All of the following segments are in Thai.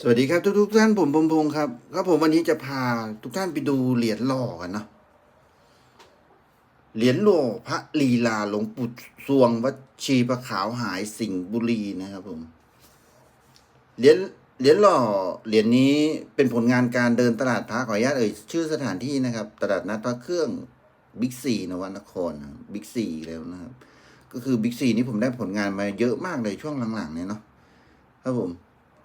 สวัสดีครับทุกทุกท่านผมพงพงศ์ครับครับผมวันนี้จะพาทุกท่านไปดูเหรียญหล่อกันเนาะเหรียญหล่อพระลีลาหลวงปู่สวงวัชีประขาวหายสิงห์บุรีนะครับผมเหรียญเหรียญหล่อเหรียญนี้เป็นผลงานการเดินตลาดพระขออนุญาตเอ่ยชื่อสถานที่นะครับ ตลาดนัดพระเครื่องบิ๊กซีนวนครบิ๊กซีแล้วนะครับ ก็คือบิ๊กซีนี่ผมได้ผลงานมาเยอะมากเลยช่วงหลังๆเนี่ยเนาะครับผม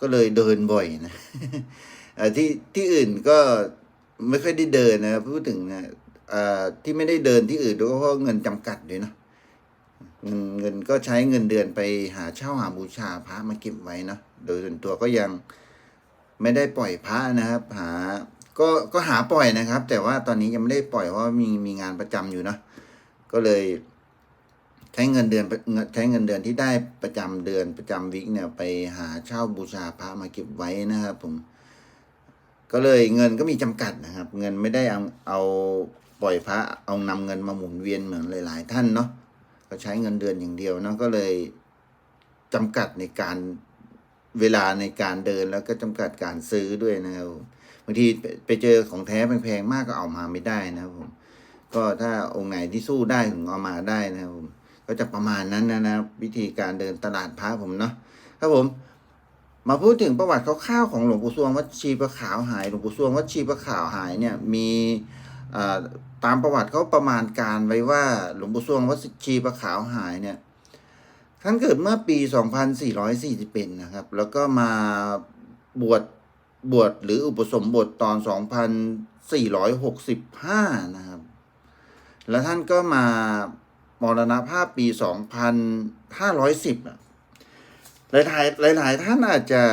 ก็เลยเดินบ่อยนะที่ที่อื่นก็ไม่ค่อยได้เดินนะพูดถึงนะเอ่อที่ไม่ได้เดินที่อื่นก็เพราะเงินจำกัดด้วยเนอะเงินเงินก็ใช้เงินเดือนไปหาเช่าหาบูชาพระมาเก็บไว้เนอะโดยส่วนตัวก็ยังไม่ได้ปล่อยพระนะครับ หาก็ก็หาปล่อยนะครับ แต่ว่าตอนนี้ยังไม่ได้ปล่อยเพราะมีมีงานประจำอยู่เนอะก็เลย ใช้เงินเดือนใช้เงินเดือนที่ได้ประจำเดือนประจำวิกเนี่ยไปหาเช่าบูชาพระมาเก็บไว้นะครับ ผม ก็เลยเงินก็มีจำกัดนะครับ เงินไม่ได้เอาเอาปล่อยพระเอานำเงินมาหมุนเวียนเหมือนหลาย ๆ ท่านเนาะก็ใช้เงินเดือนอย่างเดียวเนาะก็เลยจำกัดในการเวลาในการเดินแล้วก็จำกัดการซื้อด้วยนะครับบางทีไปไปเจอของแท้แพงๆมากก็เอามาไม่ได้นะครับผมก็ถ้าองค์ไหนที่สู้ได้ถึงเอามาได้นะครับผม ก็จะประมาณนั้นนะนะวิธีการเดินตลาดพระผมเนาะครับผม มาพูดถึงประวัติคร่าวๆของหลวงปู่สวงวัดชีประขาวหายหลวงปู่สวงวัดชีประขาวหายเนี่ยมีตามประวัติเขาประมาณการไว้ว่าหลวงปู่สวงวัดชีประขาวหายเนี่ยท่านเกิดเมื่อปี 2441 นะครับ แล้วก็มาบวชบวชหรืออุปสมบทตอน 2465 นะครับ แล้วท่านก็มา มรณภาพปี 2510อะหลายหลายหลายท่านอาจจะ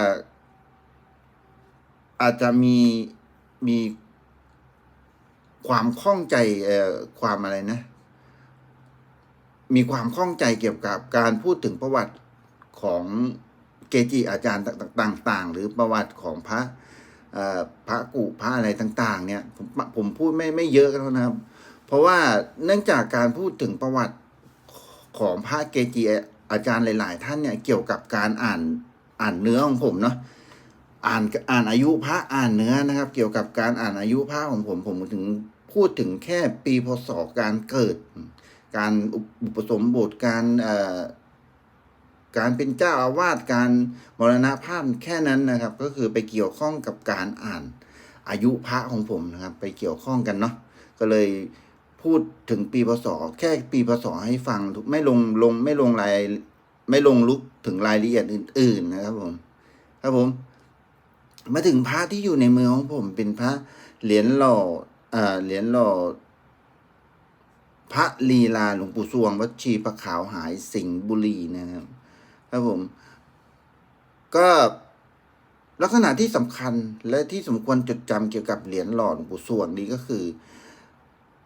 อาจจะมีมีความข้องใจเอ่อความอะไรนะ มีความข้องใจเกี่ยวกับการพูดถึงประวัติของเกจิอาจารย์ต่าง ๆ หรือประวัติของพระพระกุพระอะไรต่าง ๆ เนี่ยผมผมพูดไม่ไม่เยอะแล้วนะครับ เพราะว่าเนื่องจากการพูดถึงประวัติของพระเกจิอาจารย์หลาย ๆ ท่านเนี่ยเกี่ยวกับการอ่านอ่านเนื้อของผมเนาะอ่านอ่านอายุพระอ่านเนื้อนะครับ เกี่ยวกับการอ่านอายุพระของผมผมถึงพูดถึงแค่ปีพศการเกิด การอุปสมบทการเอ่อการเป็นเจ้าอาวาสการมรณภาพแค่นั้นนะครับ ก็คือไปเกี่ยวข้องกับการอ่านอายุพระของผมนะครับ ไปเกี่ยวข้องกันเนาะก็เลย พูดถึงปีพศแค่ปีพศให้ฟังไม่ลงลงไม่ลงรายไม่ลงลุกถึงรายละเอียดอื่น ๆ นะครับผม ครับผม มาถึงพระที่อยู่ในมือของผม เป็นพระเหรียญหล่อเอ่อเหรียญหล่อพระลีลาหลวงปู่สวง วัดชีประขาวหายสิงห์บุรีนะครับ ครับผม ก็ลักษณะที่สำคัญและที่สมควรจดจำเกี่ยวกับเหรียญหล่อหลวงปู่สวงนี้ก็คือ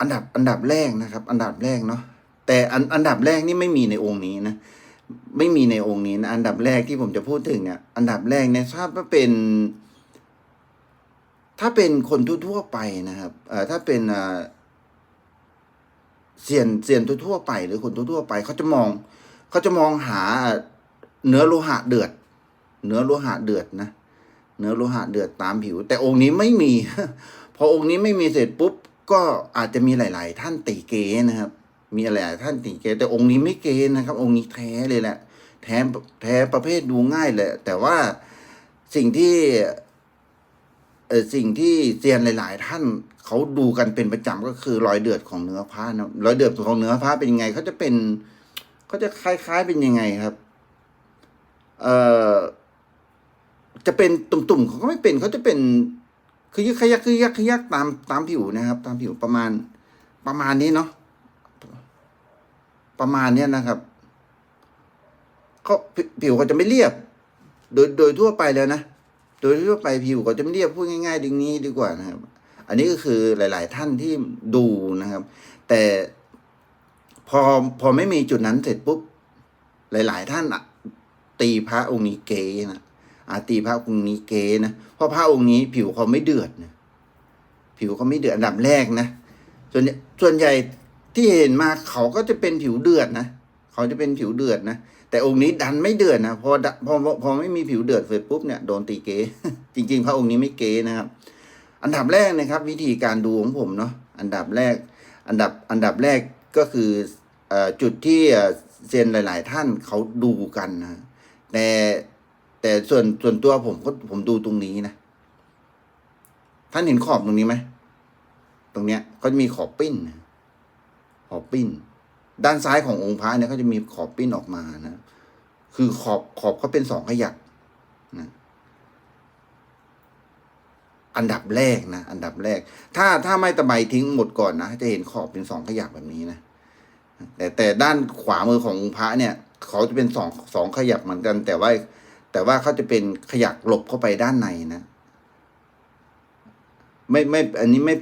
อันดับอันดับแรกนะครับ อันดับแรกเนาะแต่อันอันดับแรกนี่ไม่มีในองค์นี้นะไม่มีในองค์นี้นะอันดับแรกที่ผมจะพูดถึงเนี่ยอันดับแรกเนี่ยทราบว่าเป็น ถ้าเป็นคนทั่วๆไปนะครับเอ่อถ้าเป็นเอ่อเซียนเซียนทั่วๆไป หรือคนทั่วๆไปเขาจะมองเขาจะมองหาเนื้อโลหะเดือด เนื้อโลหะเดือดนะเนื้อโลหะเดือดตามผิว แต่องค์นี้ไม่มี พอองค์นี้ไม่มีเสร็จปุ๊บ ก็อาจจะมีหลาย ๆ ท่านตีเกนะครับ มีหลายท่านตีเก แต่องค์นี้ไม่เกนะครับ องค์นี้แท้เลยแหละ แท้แท้ประเภทดูง่ายเลย แต่ว่าสิ่งที่เออสิ่งที่เซียนหลาย ๆ ท่านเขาดูกันเป็นประจำก็คือรอยเดือดของเนื้อผ้านะรอยเดือดของเนื้อผ้าเป็นยังไงเขาจะเป็นเขาจะคล้าย ๆ เป็นยังไงครับ เอ่อจะเป็นตุ่มๆเขาก็ไม่เป็นเขาจะเป็น คือยึกขยักคือยักขยักตามตามผิวนะครับ ตามผิวประมาณประมาณนี้เนาะประมาณเนี้ยนะครับเขาผิวเขาจะไม่เรียบ โดยโดยทั่วไปแล้วนะโดยทั่วไปผิวเขาจะไม่เรียบพูดง่ายๆดึงนี้ดีกว่านะครับ อันนี้ก็คือหลาย ๆ ท่านที่ดูนะครับ แต่พอพอไม่มีจุดนั้นเสร็จปุ๊บหลาย ๆ ท่านอะตีพระองค์นี้เก๋นะ อาตีพระองค์นี้เก๋นะเพราะพระองค์นี้ผิวเขาไม่เดือดนะผิวเขาไม่เดือดอันดับแรกนะส่วนส่วนใหญ่ที่เห็นมาเขาก็จะเป็นผิวเดือดนะเขาจะเป็นผิวเดือดนะแต่องค์นี้ดันไม่เดือดนะพอพอพอไม่มีผิวเดือดเสร็จปุ๊บเนี่ยโดนตีเกจริง ๆ พระองค์นี้ไม่เกนะครับ อันดับแรกนะครับ วิธีการดูของผมเนาะอันดับแรก อันดับอันดับแรกก็คืออจุดที่เอ่อเซียนหลาย ๆ ท่านเขาดูกันนะแต่ แต่ส่วนส่วนตัวผมก็ผมดูตรงนี้นะ ท่านเห็นขอบตรงนี้ไหม ตรงเนี้ยก็จะมีขอบปิ้นนะขอบปิ้น ด้านซ้ายขององค์พระเนี่ยเขาจะมีขอบปิ้นออกมานะ คือขอบขอบเขาเป็นสองขยักนะอันดับแรกนะ อันดับแรก ถ้าถ้าไม่ตะไบทิ้งหมดก่อนนะ จะเห็นขอบเป็นสองขยักแบบนี้นะ แต่แต่ด้านขวามือขององค์พระเนี่ย เขาจะเป็นสองสองขยักเหมือนกัน แต่ว่า แต่ว่าเขาจะเป็นขยักหลบเข้าไปด้านในนะ ไม่ไม่ อันนี้ไม่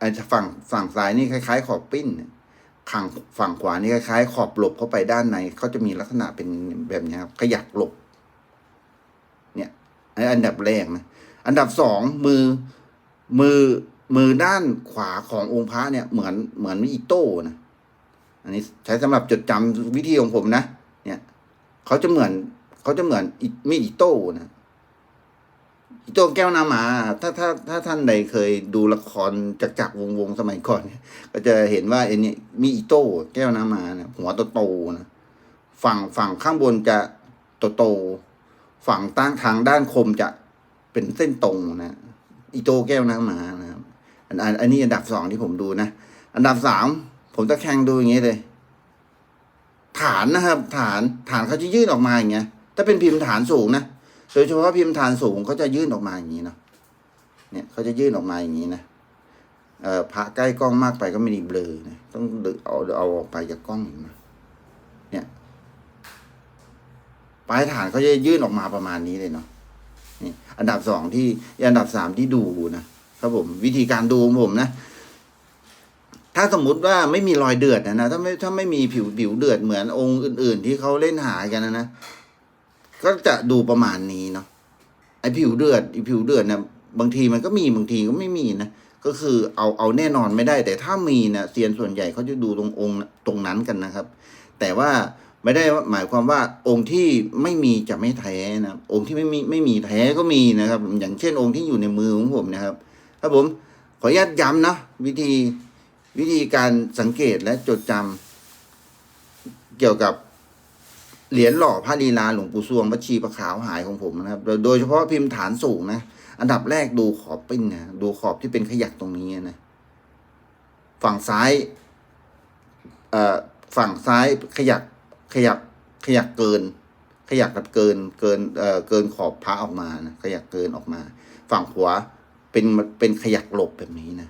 อันฝั่งฝั่งซ้ายนี่คล้าย ๆ ขอบปิ้นนะฝั่งฝั่งขวานี่คล้าย ๆ ขอบหลบเข้าไปด้านในเขาจะมีลักษณะเป็นแบบนี้ครับขยักหลบ เนี่ยอันอันดับแรกนะอันดับสองมือมือมือด้านขวาขององค์พระเนี่ย เหมือนเหมือนมีอิโต้นะอันนี้ใช้สำหรับจดจำวิธีของผมนะเนี่ยเขาจะเหมือน เขาจะเหมือนมีดอิโต้นะอิโต้แก้วนามา ถ้าถ้าถ้าท่านใดเคยดูละครจักจักวงวงสมัยก่อนเนี่ย ก็จะเห็นว่าไอ้นี่มีอิโต้แก้วนามาเนี่ยหัวโตๆนะฝั่งฝั่งข้างบนจะโตๆฝั่งตั้งทางด้านคมจะเป็นเส้นตรงนะอีโตแก้วน้ำหมานะครับอันอันอันนี้อันดับสองที่ผมดูนะอันดับสามผมจะแข่งดูอย่างนี้เลยฐานนะครับ ฐานฐานเขาจะยื่นออกมาอย่างเงี้ย ถ้าเป็นพิมพ์ฐานสูงนะโดยเฉพาะพิมพ์ฐานสูงเขาจะยื่นออกมาอย่างนี้เนาะเนี่ยเขาจะยื่นออกมาอย่างนี้นะเอ่อพระใกล้กล้องมากไปก็ไม่ดีเบลอนะต้องเอาเอาออกไปจากกล้องอย่างนี้นะเนี่ยปลายฐานเขาจะยื่นออกมาประมาณนี้เลยเนาะนี่อันดับสองที่อันดับสามที่ดูนะครับผม วิธีการดูของผมนะ ถ้าสมมุติว่าไม่มีรอยเดือดนะนะถ้าไม่ถ้าไม่มีผิวผิวเดือดเหมือนองค์อื่น ๆ ที่เขาเล่นหากันนะนะ ก็จะดูประมาณนี้เนาะไอผิวเดือดไอผิวเดือดเนี่ยบางทีมันก็มีบางทีก็ไม่มีนะก็คือเอาเอาแน่นอนไม่ได้ แต่ถ้ามีนะเซียนส่วนใหญ่เขาจะดูตรงองค์ตรงนั้นกันนะครับ แต่ว่าไม่ได้หมายความว่าองค์ที่ไม่มีจะไม่แท้นะองค์ที่ไม่มีไม่มีแท้ก็มีนะครับ อย่างเช่นองค์ที่อยู่ในมือของผมนะครับครับผมขออนุญาตย้ำนะวิธีวิธีการสังเกตและจดจำเกี่ยวกับ เหรียญหล่อพระลีลาหลวงปู่สวงวัชีประขาวหายของผมนะครับโดยโดยเฉพาะพิมพ์ฐานสูงนะ อันดับแรกดูขอบปิ้นนะ ดูขอบที่เป็นขยักตรงนี้นะ ฝั่งซ้ายเอ่อฝั่งซ้ายขยักขยักขยักเกิน ขยักแบบเกินเกินเอ่อเกินขอบพระออกมานะขยักเกินออกมา ฝั่งขวาเป็นเป็นขยักหลบแบบนี้นะ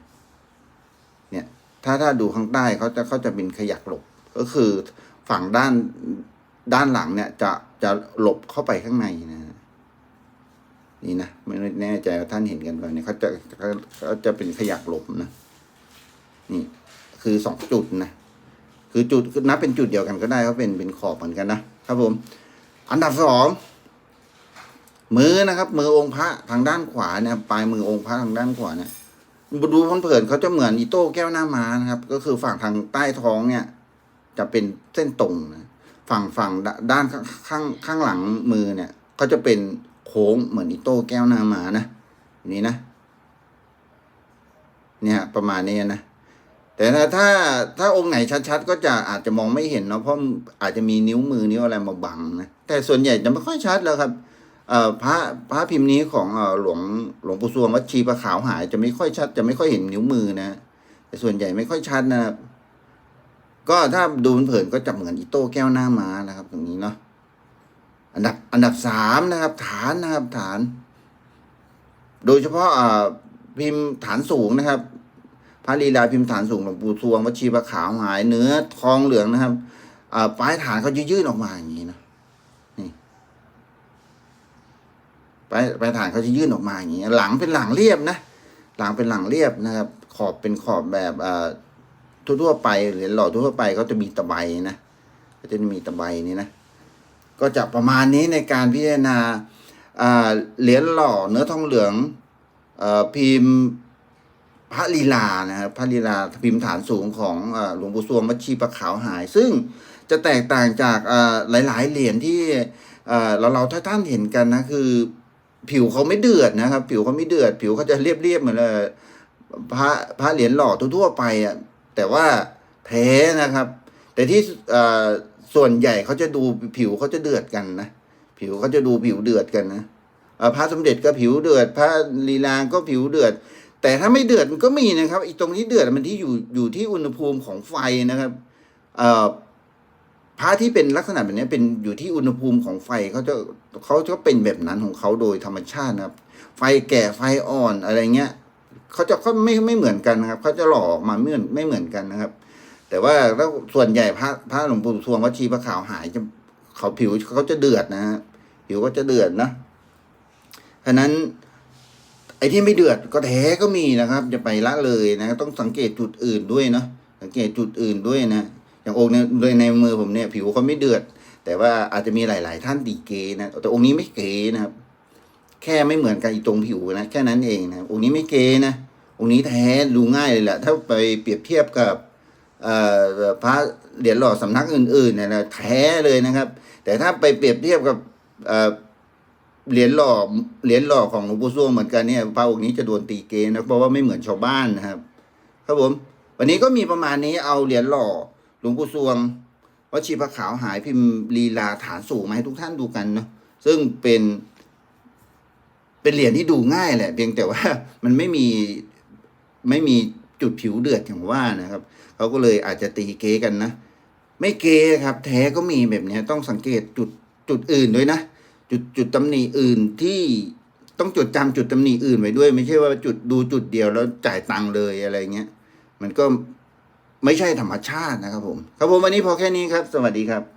เนี่ย ถ้าถ้าดูข้างใต้เขาจะเขาจะเป็นขยักหลบก็คือฝั่งด้าน ด้านหลังเนี่ยจะจะหลบเข้าไปข้างในนะนี่นะไม่แน่ใจว่าท่านเห็นกันไหมเนี่ยเขาจะเขาจะเป็นขยักหลบนะนี่ คือสองจุดนะคือจุดนับเป็นจุดเดียวกันก็ได้เขาเป็นเป็นขอบเหมือนกันนะครับผม อันดับสองมือนะครับ มือองค์พระทางด้านขวาเนี่ยปลายมือองค์พระทางด้านขวาเนี่ยดูเผินเขาจะเหมือนอีโต้แก้วหน้าม้านะครับ ก็คือฝั่งทางใต้ท้องเนี่ย จะเป็นเส้นตรงนะ ฝั่งฝั่งด้านข้างข้างข้างหลังมือเนี่ยเขาจะเป็นโค้งเหมือนอีโต้แก้วหน้าม้านะนี้นะ เนี่ยประมาณนี้นะ แต่ถ้าถ้าองค์ไหนชัดๆ ก็จะอาจจะมองไม่เห็นเนาะเพราะอาจจะมีนิ้วมือนิ้วอะไรมาบังนะแต่ส่วนใหญ่จะไม่ค่อยชัดแล้วครับพระพระพิมพ์นี้ของหลวงหลวงปู่สวงวัดชีประขาวหาย จะไม่ค่อยชัด จะไม่ค่อยเห็นนิ้วมือนะแต่ส่วนใหญ่ไม่ค่อยชัดนะครับ ก็ถ้าดูเผินก็จะเหมือนอีโต้แก้วหน้าม้านะครับ ตรงนี้เนาะอันดับอันดับสามนะครับ ฐานนะครับฐาน โดยเฉพาะอ่าพิมพ์ฐานสูงนะครับ พระลีลาพิมพ์ฐานสูงหลวงปู่สวงวชีประขาวหายเนื้อทองเหลืองนะครับอ่าปลายฐานเขาจะยื่นออกมาอย่างนี้นะนี่ปลายปลายฐานเขาจะยื่นออกมาอย่างนี้หลังเป็นหลังเรียบนะหลังเป็นหลังเรียบนะครับ ขอบเป็นขอบแบบอ่า ทั่วๆไปเหรียญหล่อทั่วๆไปเขาจะมีตะไบนะก็จะมีตะไบนี้นะ ก็จะประมาณนี้ในการพิจารณาเหรียญหล่อเนื้อทองเหลืองอพิมพ์พระลีลานะครับพระลีลาพิมพ์ฐานสูงของอหลวงปู่สวงวัชีประขาวหาย ซึ่งจะแตกต่างจากหลาย ๆ เหรียญที่เราเราท่านเห็นกันนะคือผิวเขาไม่เดือดนะครับ ผิวเขาไม่เดือด ผิวเขาจะเรียบๆเหมือนพระพระเหรียญหล่อทั่วๆไปอะ แต่ว่าแท้นะครับ แต่ที่ส่วนใหญ่เขาจะดูผิวเขาจะเดือดกันนะ ผิวเขาจะดูผิวเดือดกันนะพระสมเด็จก็ผิวเดือด พระลีลาก็ผิวเดือด แต่ถ้าไม่เดือดมันก็มีนะครับอีตรงที่เดือดมันที่อยู่อยู่ที่อุณหภูมิของไฟนะครับพระที่เป็นลักษณะแบบนี้เป็นอยู่ที่อุณหภูมิของไฟเขาจะเขาจะเป็นแบบนั้นของเขาโดยธรรมชาตินะครับ ไฟแก่ไฟอ่อนอะไรเงี้ย เขาจะเขาไม่ไม่เหมือนกันนะครับเขาจะหล่อออกมาไม่เหมือนไม่เหมือนกันนะครับ แต่ว่าแล้วส่วนใหญ่พระพระหลวงปู่ทวงวัชีพระขาวหายจะเขาผิวเขาจะเดือดนะฮะผิวก็จะเดือดนะฉะนั้น ไอ้ที่ไม่เดือดก็แท้ก็มีนะครับจะไปละเลยนะต้องสังเกตจุดอื่นด้วยเนาะสังเกตจุดอื่นด้วยนะอย่างองค์เนี่ยเลยในมือผมเนี่ย ผิวเขาไม่เดือด แต่ว่าอาจจะมีหลาย ๆ ท่านดีเกนะแต่องค์นี้ไม่เกนะครับ แค่ไม่เหมือนกันอีตรงผิวนะแค่นั้นเองนะองค์นี้ไม่เกนะองค์นี้แท้ดูง่ายเลยแหละถ้าไปเปรียบเทียบกับพระเหรียญหล่อสำนักอื่นๆเนี่ยนะแท้เลยนะครับ แต่ถ้าไปเปรียบเทียบกับเหรียญหล่อเหรียญหล่อของหลวงปู่ซ่วงเหมือนกันเนี่ยพระองค์นี้จะโดนตีเกนะเพราะว่าไม่เหมือนชาวบ้านนะครับ ครับผมวันนี้ก็มีประมาณนี้เอาเหรียญหล่อหลวงปู่ซ่วงวชีพระขาวหายพิมพ์ลีลาฐานสูงมาให้ทุกท่านดูกันเนาะซึ่งเป็น เป็นเหรียญที่ดูง่ายแหละ เพียงแต่ว่ามันไม่มีไม่มีจุดผิวเดือดอย่างว่านะครับเขาก็เลยอาจจะตีเกกันนะ ไม่เกครับ แท้ก็มีแบบนี้ต้องสังเกตจุดจุดอื่นด้วยนะ จุดจุดตำหนิอื่นที่ต้องจดจำจุดตำหนิอื่นไว้ด้วย ไม่ใช่ว่าจุดดูจุดเดียวแล้วจ่ายตังค์เลยอะไรเงี้ย มันก็ไม่ใช่ธรรมชาตินะครับผม ครับผมวันนี้พอแค่นี้ครับ สวัสดีครับ